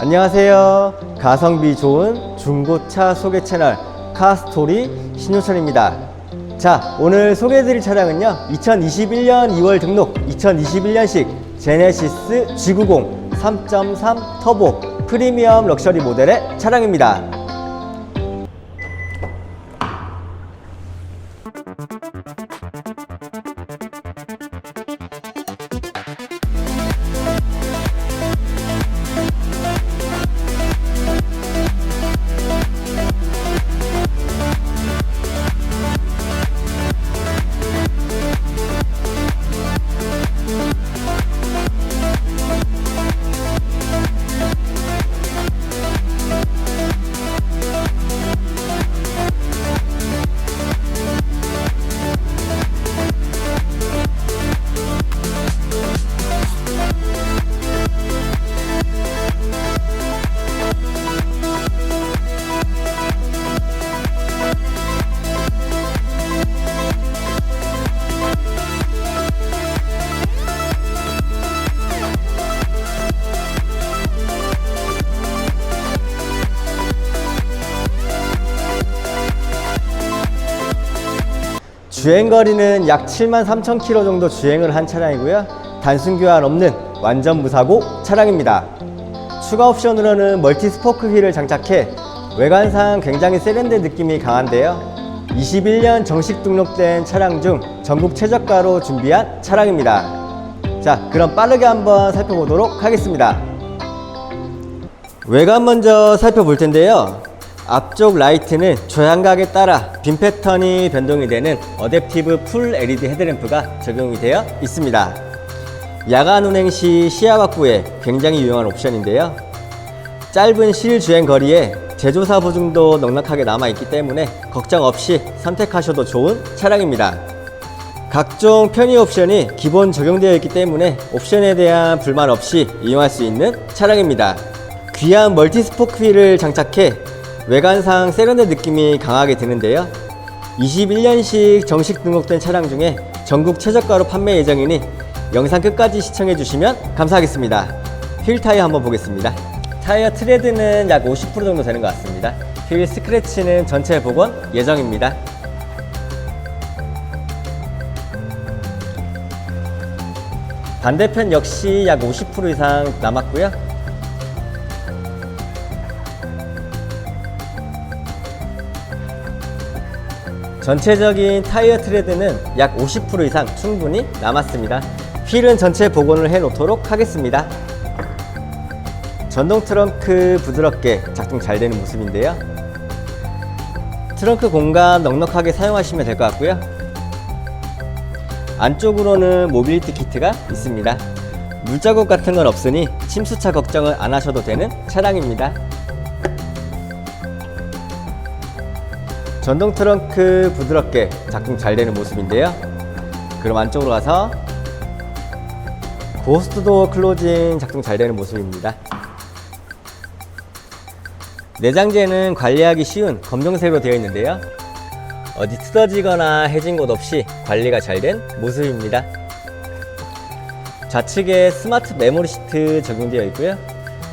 안녕하세요. 가성비 좋은 중고차 소개 채널 카스토리 신효철입니다. 자, 오늘 소개해드릴 차량은요. 2021년 2월 등록 2021년식 제네시스 G90 3.3 터보 프리미엄 럭셔리 모델의 차량입니다. 주행 거리는 약 7만 3천 킬로 정도 주행을 한 차량이고요. 단순 교환 없는 완전 무사고 차량입니다. 추가 옵션으로는 멀티 스포크 휠을 장착해 외관상 굉장히 세련된 느낌이 강한데요. 21년 정식 등록된 차량 중 전국 최저가로 준비한 차량입니다. 자, 그럼 빠르게 한번 살펴보도록 하겠습니다. 외관 먼저 살펴볼 텐데요. 앞쪽 라이트는 조향각에 따라 빔 패턴이 변동이 되는 어댑티브 풀 LED 헤드램프가 적용이 되어 있습니다. 야간 운행 시 시야 확보에 굉장히 유용한 옵션인데요. 짧은 실주행 거리에 제조사 보증도 넉넉하게 남아있기 때문에 걱정 없이 선택하셔도 좋은 차량입니다. 각종 편의 옵션이 기본 적용되어 있기 때문에 옵션에 대한 불만 없이 이용할 수 있는 차량입니다. 귀한 멀티 스포크 휠을 장착해 외관상 세련된 느낌이 강하게 드는데요. 21년식 정식 등록된 차량 중에 전국 최저가로 판매 예정이니 영상 끝까지 시청해 주시면 감사하겠습니다. 휠 타이어 한번 보겠습니다. 타이어 트레드는 약 50% 정도 되는 것 같습니다. 휠 스크래치는 전체 복원 예정입니다. 반대편 역시 약 50% 이상 남았고요. 전체적인 타이어 트레드는 약 50% 이상 충분히 남았습니다. 휠은 전체 복원을 해 놓도록 하겠습니다. 전동 트렁크 부드럽게 작동 잘 되는 모습인데요. 트렁크 공간 넉넉하게 사용하시면 될 것 같고요. 안쪽으로는 모빌리티 키트가 있습니다. 물자국 같은 건 없으니 침수차 걱정을 안 하셔도 되는 차량입니다. 전동 트렁크 부드럽게 작동 잘 되는 모습인데요. 그럼 안쪽으로 가서 고스트 도어 클로징 작동 잘 되는 모습입니다. 내장재는 관리하기 쉬운 검정색으로 되어 있는데요. 어디 뜯어지거나 해진 곳 없이 관리가 잘 된 모습입니다. 좌측에 스마트 메모리 시트 적용되어 있고요.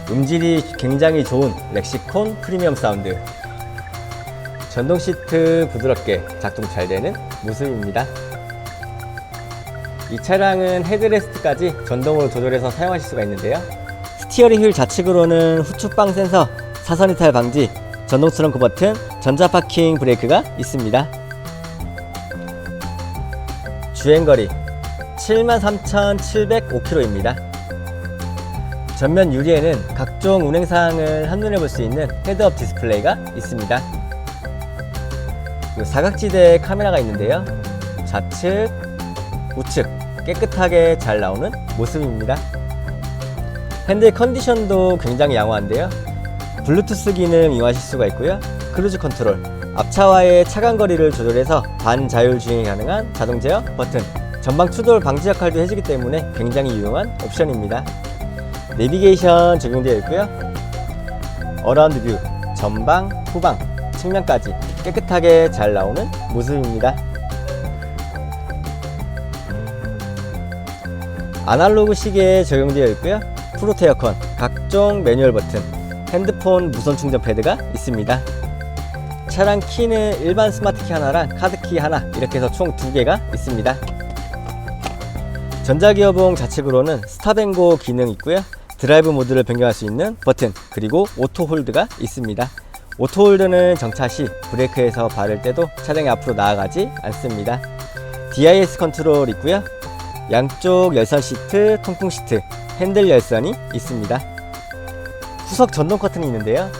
음질이 굉장히 좋은 렉시콘 프리미엄 사운드. 전동 시트 부드럽게 작동 잘 되는 모습입니다. 이 차량은 헤드레스트까지 전동으로 조절해서 사용하실 수가 있는데요. 스티어링 휠 좌측으로는 후추방 센서, 사선 이탈 방지, 전동 트렁크 버튼, 전자 파킹 브레이크가 있습니다. 주행거리 73,705km입니다. 전면 유리에는 각종 운행 사항을 한눈에 볼 수 있는 헤드업 디스플레이가 있습니다. 그리고 사각지대에 카메라가 있는데요. 좌측, 우측 깨끗하게 잘 나오는 모습입니다. 핸들 컨디션도 굉장히 양호한데요. 블루투스 기능 이용하실 수가 있고요. 크루즈 컨트롤, 앞차와의 차간 거리를 조절해서 반자율 주행이 가능한 자동 제어 버튼, 전방 추돌 방지 역할도 해주기 때문에 굉장히 유용한 옵션입니다. 내비게이션 적용되어 있고요. 어라운드 뷰, 전방, 후방, 측면까지 깨끗하게 잘 나오는 모습입니다. 아날로그 시계에 적용되어 있고요. 프로테 어컨, 각종 매뉴얼 버튼, 핸드폰 무선 충전 패드가 있습니다. 차량 키는 일반 스마트 키 하나랑 카드 키 하나 이렇게 해서 총 두 개가 있습니다. 전자기어봉 좌측으로는 스탑앤고 기능 있고요. 드라이브 모드를 변경할 수 있는 버튼 그리고 오토 홀드가 있습니다. 오토 홀드는 정차 시 브레이크에서 발을 때도 차량이 앞으로 나아가지 않습니다. DIS 컨트롤 있고요. 양쪽 열선 시트, 통풍 시트, 핸들 열선이 있습니다. 후석 전동 커튼이 있는데요.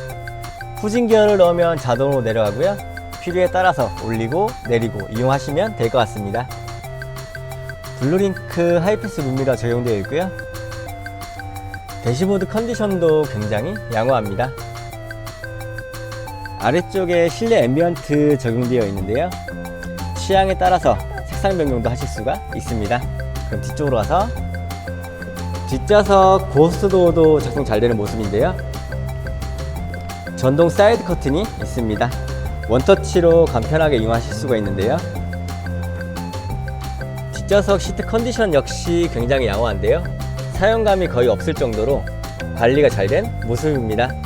후진 기어를 넣으면 자동으로 내려가고요. 필요에 따라서 올리고 내리고 이용하시면 될 것 같습니다. 블루링크 하이패스 룸미러 적용되어 있고요. 대시보드 컨디션도 굉장히 양호합니다. 아래쪽에 실내 앰비언트 적용되어 있는데요. 취향에 따라서 색상 변경도 하실 수가 있습니다. 그럼 뒤쪽으로 가서 뒷좌석 고스트 도어도 작동 잘 되는 모습인데요. 전동 사이드 커튼이 있습니다. 원터치로 간편하게 이용하실 수가 있는데요. 뒷좌석 시트 컨디션 역시 굉장히 양호한데요. 사용감이 거의 없을 정도로 관리가 잘 된 모습입니다.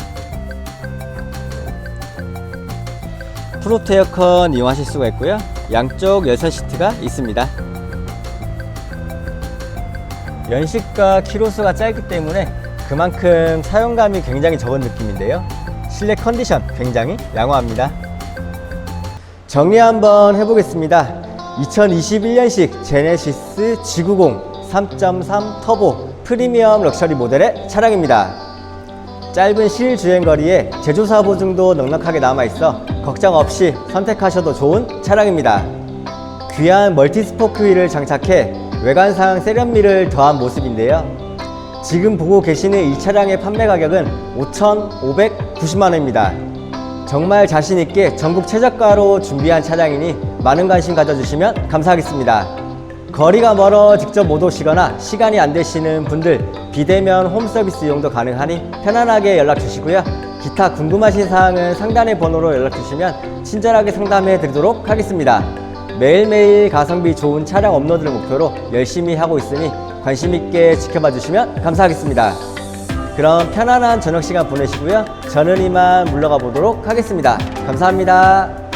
프로트 에어컨 이용하실 수가 있고요. 양쪽 열선 시트가 있습니다. 연식과 키로수가 짧기 때문에 그만큼 사용감이 굉장히 적은 느낌인데요. 실내 컨디션 굉장히 양호합니다. 정리 한번 해보겠습니다. 2021년식 제네시스 G90 3.3 터보 프리미엄 럭셔리 모델의 차량입니다. 짧은 실 주행 거리에 제조사 보증도 넉넉하게 남아있어 걱정 없이 선택하셔도 좋은 차량입니다. 귀한 멀티스포크 휠을 장착해 외관상 세련미를 더한 모습인데요. 지금 보고 계시는 이 차량의 판매 가격은 5,590만 원입니다. 정말 자신있게 전국 최저가로 준비한 차량이니 많은 관심 가져주시면 감사하겠습니다. 거리가 멀어 직접 못 오시거나 시간이 안 되시는 분들 비대면 홈 서비스 이용도 가능하니 편안하게 연락 주시고요. 기타 궁금하신 사항은 상단의 번호로 연락 주시면 친절하게 상담해 드리도록 하겠습니다. 매일매일 가성비 좋은 차량 업로드를 목표로 열심히 하고 있으니 관심 있게 지켜봐 주시면 감사하겠습니다. 그럼 편안한 저녁 시간 보내시고요. 저는 이만 물러가 보도록 하겠습니다. 감사합니다.